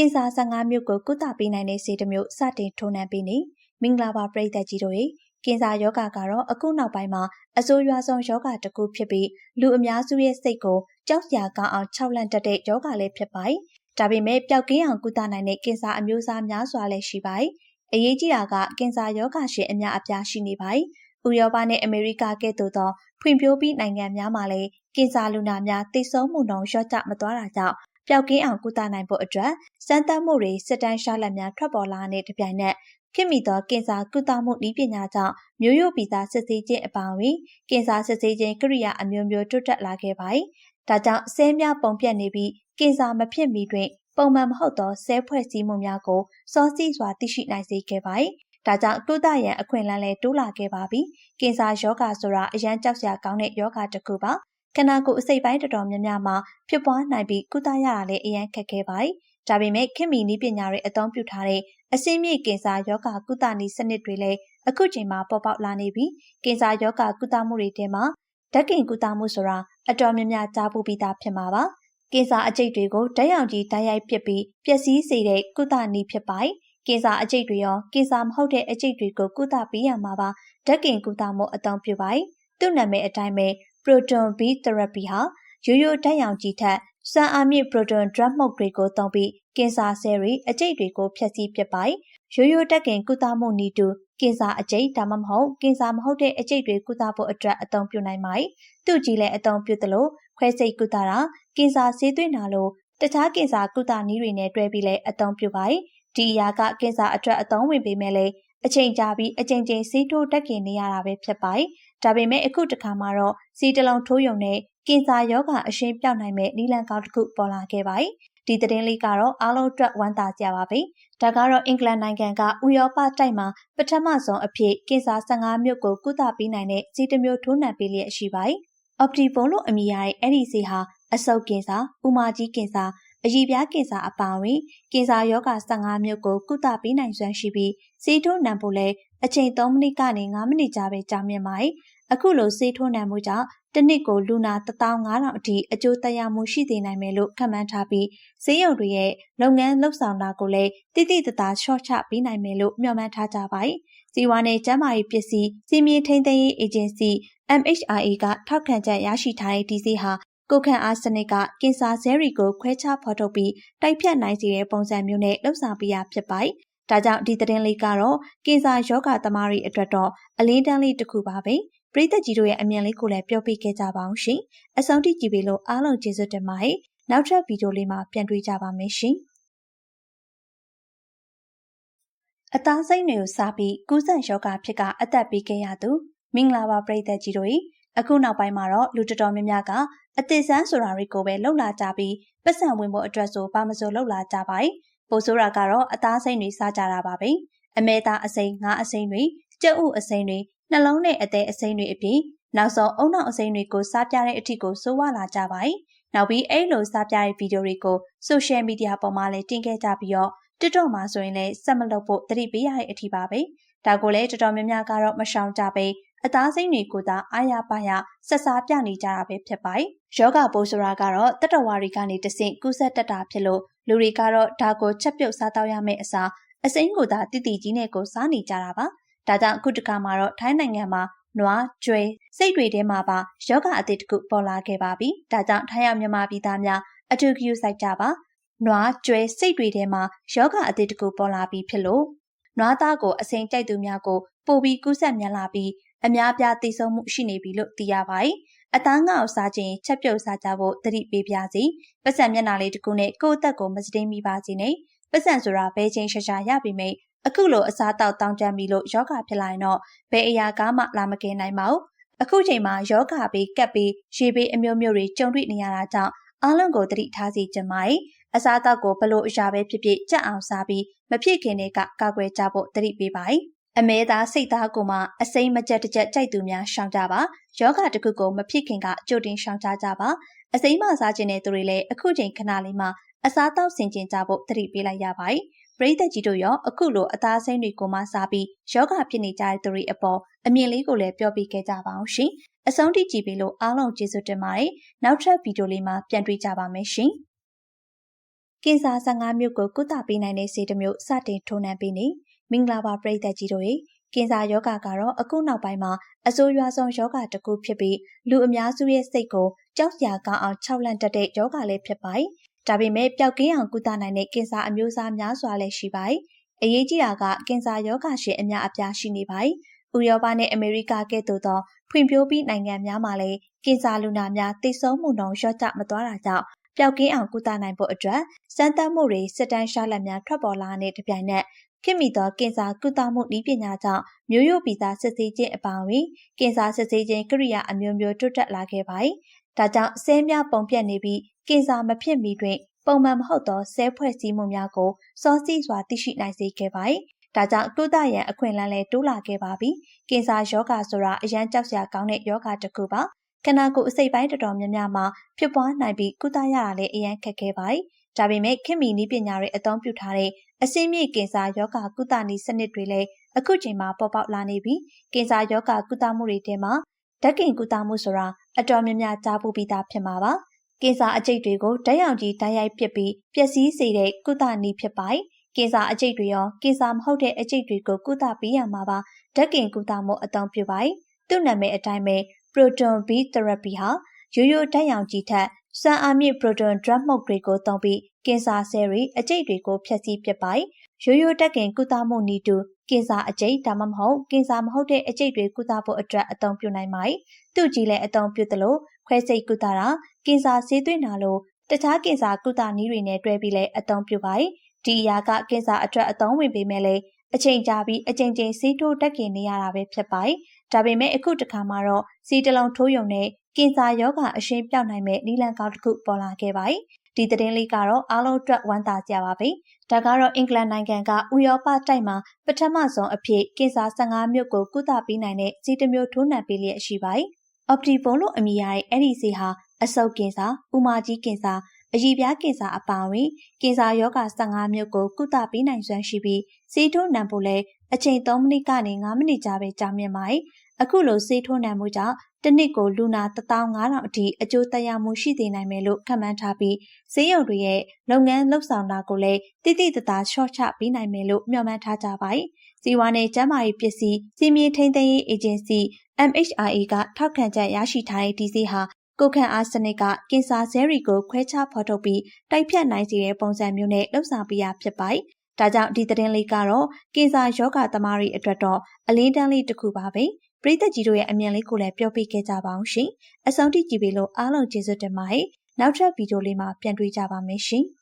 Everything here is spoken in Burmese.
ကင်ဆာ15မျိုးကိုကုသပေးနိုင်တဲ့ဆေးတစ်မျိုးစတင်ထိုးနှံပေးနေမင်္ဂလာပါပရိသတ်ကြီးတို့ရေကင်ဆာယောဂါကတော့အခုနောက်ပိုင်းမှာအဆိုးရွားဆုံးယောဂါတစ်ခုဖြစ်ပြီးလူအများစုရဲ့စိတ်ကိုကြောက်စရာကောင်းအောင်ခြောက်လန့်တတ်တဲ့ယောဂါလည်းဖြစ်ပါတယ်။ဒါပေမဲ့ပျောက်ကင်းအောင်ကုသနိုင်တဲ့ကင်ဆာအမျိုးအစားများစွာလည်းရှိပါတယ်။အရေးကြီးတာကကင်ဆာယောဂါရှင်အများအပြားရှိနေပါတယ်။ဥရောပနဲ့အမေရိကကဲ့သို့သောဖွံ့ဖြိုးပြီးနိုင်ငံများမှာလည်းကင်ဆာလူနာများသိဆုံးမှုနှုန်းလျော့ကျမသွားတာကြောင့် ပျောက်ကင်းအောင်ကုသနိုင်ဖို့အတွက်စမ်းသပ်မှုတွေစစ်တမ်းရှားလက်များထွက်ပေါ်လာတဲ့တပြိုင်နက်ခင်မီသောကင်ဆာကုသမှုနည်းပညာကြောင့်မျိုးရိုးဗီဇစစ်ဆေးခြင်းအပါအဝင်ကင်ဆာစစ်ဆေးခြင်းကိရိယာအမျိုးမျိုးတိုးတက်လာခဲ့ပါတယ်။ဒါကြောင့်ဆဲများပုံပြက်နေပြီးကင်ဆာမဖြစ်မီတွင်ပုံမှန်မဟုတ်သောဆဲဖွဲ့စည်းမှုများကိုစောစီးစွာသိရှိနိုင်စေခဲ့ပါတယ်။ဒါကြောင့်ကုသရန်အခွင့်အလမ်းလည်းတိုးလာခဲ့ပါပြီ။ကင်ဆာယောဂါဆိုတာအရန်ကြောက်စရာကောင်းတဲ့ယောဂါတစ်ခုပါ။ ခန္ဓာကိုယ်အစိတ်ပိုင်းတော်တော်များများမှာဖြစ်ပွားနိုင်ပြီးကုသရတာလည်းအရန်ခက်ခဲပါတယ်။ဒါပေမဲ့ခင်မီနည်းပညာတွေအသုံးပြုထားတဲ့အစင်းမြင့်ကင်ဆာယောဂကုသနည်းစနစ်တွေလည်းအခုချိန်မှာပေါ်ပေါက်လာနေပြီးကင်ဆာယောဂကုသမှုတွေထဲမှာဓာတ်ကင်ကုသမှုဆိုတာအတော်များများကြားပူပြီးသားဖြစ်မှာပါ။ကင်ဆာအကျိတ်တွေကိုဓာတ်ရောင်ကြီးဓာတ်ရိုက်ပစ်ပြီးပျက်စီးစေတဲ့ကုသနည်းဖြစ်ပါတယ်။ကင်ဆာအကျိတ်တွေရောကင်ဆာမဟုတ်တဲ့အကျိတ်တွေကိုကုသပေးရမှာပါဓာတ်ကင်ကုသမှုအသုံးပြုပါတယ်။သူ့နာမည်အတိုင်းပဲ proton beam therapy ဟာရိုးရိုးဓာတ်ရောင်ကြီးထက်စွမ်းအားမြင့် proton drug မှုတ်တွေကိုသုံးပြီးကင်ဆာဆဲတွေအကျိတ်တွေကိုဖျက်ဆီးပစ်ပိုက်ရိုးရိုးတက်ကင်ကုသမှုနည်းတူကင်ဆာအကျိတ်ဒါမှမဟုတ်ကင်ဆာမဟုတ်တဲ့အကျိတ်တွေကုသဖို့အတွက်အသုံးပြုနိုင်ပါတယ်။သူ့ကြီးလည်းအသုံးပြုသလိုခွဲစိတ်ကုသတာကင်ဆာဆေးသွင်းတာလို့တခြားကင်ဆာကုသနည်းတွေနဲ့တွဲပြီးလည်းအသုံးပြုပါတယ်။ဒီအရာကကင်ဆာအတွက်အသုံးဝင်ပေမဲ့လည်းအချိန်ကြာပြီးအချိန်ချင်းဆေးထိုးတက်ကင်နေရတာပဲဖြစ်ပါတယ်။ ဒါပေမဲ့အခုတခါမှာတော့စီတလုံးထိုးယုံနဲ့ကင်ဆာရောဂါအရှင်းပြောက်နိုင်မဲ့နီလန်ကောင်းတစ်ခုပေါ်လာခဲ့ပါတယ်။ဒီသတင်းလေးကတော့အားလုံးအတွက်ဝမ်းသာကြပါပြီ။ဒါကတော့အင်္ဂလန်နိုင်ငံကဥရောပတိုက်မှာပထမဆုံးအဖြစ်ကင်ဆာ15မျိုးကိုကုသပေးနိုင်တဲ့စီတစ်မျိုးထိုးနှံပေးလျက်ရှိပါတယ်။ Optibon လို့အမည်ရတဲ့အဲ့ဒီစီဟာအဆုတ်ကင်ဆာ၊ဥမာကြီးကင်ဆာအရီပြားကင်ဆာအပါအဝင်ကင်ဆာရောဂါ15မျိုးကိုကုသပေးနိုင်စွမ်းရှိပြီးစီထိုးနှံဖို့လဲ အချိန်3မိနစ်ကနေ9မိနစ်ကြာပဲကြာမြင့်ပါတယ်။အခုလိုစေးထိုးနှံမှုကြောင့်တစ်နှစ်ကိုလူနာ15000အထိအကျိုးသက်ရောက်မှုရှိသေးနိုင်မယ်လို့ခန့်မှန်းထားပြီးဈေးရုံတွေရဲ့လုပ်ငန်းလှုပ်ဆောင်တာကိုလည်းတိတိတသားရှော့ချပေးနိုင်မယ်လို့မျှော်မှန်းထားကြပါတယ်။စီဝါနဲ့ကျန်းမာရေးပစ္စည်းစီမင်းထိန်းသိမ်းရေးအေဂျင်စီ MHRA ကထောက်ခံချက်ရရှိထားတဲ့ဒီဈေးဟာကိုခန့်အားစနစ်ကကင်ဆာဆဲတွေကိုခွဲခြားဖော်ထုတ်ပြီးတိုက်ဖြတ်နိုင်စေတဲ့ပုံစံမျိုးနဲ့လှုပ်ဆောင်ပေးရဖြစ်ပါတယ်။ ဒါကြောင့်ဒီသတင်းလေးကတော့ကင်ဆာယောဂသမားတွေအတွက်တော့အလင်းတန်းလေးတစ်ခုပါပဲ။ပရိသတ်ကြီးတို့ရဲ့အမြင်လေးကိုလည်းပြောပြခဲ့ကြပါအောင်ရှင်။အဆုံးထိကြည့်ပြီးလို့အားလုံးကျေးဇူးတင်ပါတယ်။နောက်ထပ်ဗီဒီယိုလေးမှာပြန်တွေ့ကြပါမယ်ရှင်။အသားစိမ့်တွေကိုစားပြီးကူးစက်ယောဂဖြစ်ကအသက်ပေးခဲ့ရသူမင်္ဂလာပါပရိသတ်ကြီးတို့အခုနောက်ပိုင်းမှာတော့လူတော်တော်များများကအသစ်ဆန်းဆိုတာတွေကိုပဲလှုပ်လာကြပြီးပတ်စံဝင်ဖို့အတွက်ဆိုဘာမစိုးလှုပ်လာကြပါ့။ ပိုဆိုးတာကတော့အသားစိမ့်တွေစားကြတာပါပဲ။အမဲသားအစိမ်းငါးအစိမ်းတွေကြက်ဥအစိမ်းတွေနှလုံးနဲ့အသေးအစိမ်းတွေအပြင်နောက်ဆုံးအုံနောက်အစိမ်းတွေကိုစားပြတဲ့အထီကိုစိုးဝါလာကြပါ යි ။နောက်ပြီးအဲ့လိုစားပြတဲ့ဗီဒီယိုတွေကိုဆိုရှယ်မီဒီယာပေါ်မှာလည်းတင်ခဲ့ကြပြီးတော့ TikTok မှာဆိုရင်လည်းဆက်မလုပ်ဖို့တတိပေးရတဲ့အထီပါပဲ။ဒါကိုလည်းတော်တော်များများကတော့မရှောင်ကြပဲအသားစိမ့်တွေကိုသာအားရပါရဆက်စားပြနေကြတာပဲဖြစ်ပါတယ်။ယောဂပိုးဆိုတာကတော့တတဝါတွေကနေတဆင့်ကူးစက်တတ်တာဖြစ်လို့ လူတွေကတော့ဒါကိုချက်ပြုတ်စားတော့ရမယ့်အစားအစိမ်းကိုသာတိတိကြီးနဲ့ကိုစားနေကြတာပါ။ဒါကြောင့်အခုတခါမှာတော့ထိုင်းနိုင်ငံမှာနွားကျွဲစိတ်တွေထဲမှာပါယောဂအသစ်တစ်ခုပေါ်လာခဲ့ပါပြီ။ဒါကြောင့်ထိုင်းရောက်မြန်မာပြည်သားများအထူးဂရုစိုက်ကြပါ။နွားကျွဲစိတ်တွေထဲမှာယောဂအသစ်တစ်ခုပေါ်လာပြီးဖြစ်လို့နွားသားကိုအစိမ်းကြိုက်သူများကိုပိုပြီးကူးစက်မြန်လာပြီးအများပြားသိဆုံးမှုရှိနေပြီလို့သိရပါတယ်။ အသားငါ့ကိုစားခြင်းချက်ပြုတ်စားကြဖို့သတိပေးပြစီ။ပတ်စံမျက်နှာလေးတစ်ခုနဲ့ကိုယ့်အသက်ကိုမစတင်းမိပါစေနဲ့။ပတ်စံဆိုတာဘဲချင်းရှာရှာရပြီမိအခုလိုအစားတောက်တောင်းကြမ်းပြီလို့ယောဂဖြစ်လာရင်တော့ဘယ်အရာကမှလာမကင်းနိုင်ပါဘူး။အခုချိန်မှာယောဂဘေးကပ်ပြီးရေဘေးအမျိုးမျိုးတွေကြုံတွေ့နေရတာကြောင့်အားလုံးကိုသတိထားစီကြပါ၏။အစားအသောက်ကိုဘလို့အရာပဲဖြစ်ဖြစ်ကြက်အောင်စားပြီးမဖြစ်ခင်တွေကကာကွယ်ကြဖို့သတိပေးပါ၏ အမဲသားစိတ်သားကိုမှအစိမ်းမကြက်တကြက်ကြိုက်သူများရှောင်ကြပါယောဂတခုကိုမဖြစ်ခင်ကကြိုတင်ရှောင်ကြကြပါအစိမ်းမစားခြင်းတဲ့သူတွေလည်းအခုချိန်ခဏလေးမှာအစားတောက်ဆင်ကျင်ကြဖို့သတိပေးလိုက်ရပါတယ်ပရိသတ်ကြီးတို့ရောအခုလိုအသားစိမ်းတွေကိုမှစားပြီးယောဂဖြစ်နေကြတဲ့သူတွေအပေါ်အမြင်လေးကိုလည်းပြောပြခဲ့ကြပါအောင်ရှင်အဆုံးထိကြည့်ပြီးလို့အားလုံးကျေးဇူးတင်ပါတယ်နောက်ထပ်ဗီဒီယိုလေးမှာပြန်တွေ့ကြပါမယ်ရှင်ကင်ဆာ15မျိုးကိုကုသပေးနိုင်တဲ့ဆေးတစ်မျိုးစတင်ထိုးနှံပေးနေ မင်္ဂလာပါပရိသတ်ကြီးတို့ရေကင်ဆာယောဂါကတော့အခုနောက်ပိုင်းမှာအဆိုးရွားဆုံးယောဂါတစ်ခုဖြစ်ပြီးလူအများစုရဲ့စိတ်ကိုကြောက်စရာကောင်းအောင်ခြောက်လန့်တတ်တဲ့ယောဂါလေးဖြစ်ပါတယ်။ဒါပေမဲ့ပျောက်ကင်းအောင်ကုသနိုင်တဲ့ကင်ဆာအမျိုးအစားများစွာလည်းရှိပါတယ်။အရေးကြီးတာကကင်ဆာယောဂါရှင်အများအပြားရှိနေပါတယ်။ဥရောပနဲ့အမေရိကကဲ့သို့သောဖွံ့ဖြိုးပြီးနိုင်ငံများမှာလည်းကင်ဆာလူနာများသိဆုံးမှုနှုန်းလျော့ကျမသွားတာကြောင့်ပျောက်ကင်းအောင်ကုသနိုင်ဖို့အတွက်စမ်းသပ်မှုတွေစစ်တမ်းရှားလက်များထွက်ပေါ်လာတဲ့တပြိုင်နက် ခင်မီသောကင်ဆာကုသမှုနည်းပညာကြောင့်မျိုးရိုးဗီဇစစ်ဆေးခြင်းအပါအဝင်ကင်ဆာစစ်ဆေးခြင်းကိရိယာအမျိုးမျိုးတိုးတက်လာခဲ့ပါတယ်။ဒါကြောင့်ဆဲများပုံပြက်နေပြီးကင်ဆာမဖြစ်မီတွင်ပုံမှန်မဟုတ်သောဆဲဖွဲ့စည်းမှုများကိုစောစီးစွာသိရှိနိုင်စေခဲ့ပါတယ်။ဒါကြောင့်ကုသရန်အခွင့်အလမ်းလည်းတိုးလာခဲ့ပါပြီ။ကင်ဆာယောဂါဆိုတာအရန်ကြောက်စရာကောင်းတဲ့ယောဂါတစ်ခုပါ။ခန္ဓာကိုယ်အစိတ်ပိုင်းတော်တော်များများမှာဖြစ်ပွားနိုင်ပြီးကုသရတာလည်းအရန်ခက်ခဲပါတယ်။ ဒါပေမဲ့ခင်မီနည်းပညာတွေအသုံးပြုထားတဲ့အစင်းမြင့်ကင်ဆာယောဂါကုသနည်းစနစ်တွေလည်းအခုချိန်မှာပေါ်ပေါက်လာနေပြီးကင်ဆာယောဂါကုသမှုတွေထဲမှာဓာတ်ကင်ကုသမှုဆိုတာအတော်များများကြားပူပြီးသားဖြစ်မှာပါ။ကင်ဆာအကျိတ်တွေကိုဓာတ်ရောင်ကြီးဓာတ်ရိုက်ပစ်ပြီးပျက်စီးစေတဲ့ကုသနည်းဖြစ်ပါတယ်။ကင်ဆာအကျိတ်တွေရောကင်ဆာမဟုတ်တဲ့အကျိတ်တွေကိုကုသပေးရမှာပါဓာတ်ကင်ကုသမှုအသုံးပြုပါတယ်။သူ့နာမည်အတိုင်းပဲ proton beam therapy ဟာရိုးရိုးဓာတ်ရောင်ကြီးထက် စွမ်းအားမြင့် proton drug မှုတ်တွေကိုသုံးပြီးကင်ဆာဆဲတွေအကျိတ်တွေကိုဖျက်ဆီးပစ်ပါတယ်။ရိုးရိုးတက်ကင်ကုသမှုနည်းတူကင်ဆာအကျိတ်ဒါမှမဟုတ်ကင်ဆာမဟုတ်တဲ့အကျိတ်တွေကုသဖို့အတွက်အသုံးပြုနိုင်ပါတယ်။သူ့ကြီးလည်းအသုံးပြုသလိုခွဲစိတ်ကုသတာကင်ဆာဆေးသွင်းတာလို့တခြားကင်ဆာကုသနည်းတွေနဲ့တွဲပြီးလည်းအသုံးပြုပါတယ်။ဒီအရာကကင်ဆာအတွက်အသုံးဝင်ပေမဲ့လည်းအချိန်ကြာပြီးအချိန်ချင်းစီးထိုးတက်ကင်နေရတာပဲဖြစ်ပါတယ်။ဒါပေမဲ့အခုတခါမှာတော့စီတလုံးထိုးယုံနဲ့ ကင်ဆာယောဂအရှင်းပြောက်နိုင်မဲ့နီလန်ကောက်တစ်ခုပေါ်လာခဲ့ပါတယ်။ဒီသတင်းလေးကတော့အားလုံးအတွက်ဝမ်းသာကြပါပြီ။ဒါကတော့အင်္ဂလန်နိုင်ငံကဥရောပတိုက်မှာပထမဆုံးအဖြစ်ကင်ဆာ15မျိုးကိုကုသပေးနိုင်တဲ့စီးတစ်မျိုးထိုးနှံပေးလျက်ရှိပါတယ်။ Optibon လို့အမည်ရတဲ့အဲ့ဒီစီဟာအဆုတ်ကင်ဆာ၊ဥမာကြီးကင်ဆာအရီပြားကင်ဆာအပါအဝင်ကင်ဆာရောဂါ15မျိုးကိုကုသပေးနိုင်စွမ်းရှိပြီးစီးထိုးနှံဖို့လဲအချိန်3မိနစ်ကနေ9မိနစ်ကြာပဲကြာမြင့်ပါတယ်။ အခုလိုစီးထိုးနှံမှုကြောင့်တစ်နှစ်ကိုလူနာ15000အထိအကျိုးသက်ရောက်မှုရှိသေးနိုင်မယ်လို့ခန့်မှန်းထားပြီးဈေးရုံတွေရဲ့လုပ်ငန်းလှုပ်ဆောင်တာကိုလည်းတိတိတသားရှော့ချပေးနိုင်မယ်လို့မျှော်မှန်းထားကြပါတယ်။စီဝါနယ်ကျန်းမာရေးပစ္စည်းစီမင်းထိန်းသိမ်းရေးအေဂျင်စီ MHRA ကထောက်ခံချက်ရရှိထားတဲ့ဒီဈေးဟာကိုခန့်အားစနစ်ကကင်ဆာဆဲတွေကိုခွဲခြားဖော်ထုတ်ပြီးတိုက်ဖြတ်နိုင်စေတဲ့ပုံစံမျိုးနဲ့လှုပ်ဆောင်ပေးရဖြစ်ပါတယ်။ဒါကြောင့်ဒီသတင်းလေးကတော့ကင်ဆာယောဂသမားတွေအတွက်တော့အလင်းတန်းလေးတစ်ခုပါပဲ။ ပရိသတ်ကြီးတို့ရဲ့အမြင်လေးကိုလည်းပြောပြခဲ့ကြပါအောင်ရှင်။အဆုံးထိကြည့်ပြီးလို့အားလုံးကျေးဇူးတင်ပါတယ်။နောက်ထပ်ဗီဒီယိုလေးမှာပြန်တွေ့ကြပါမယ်ရှင်။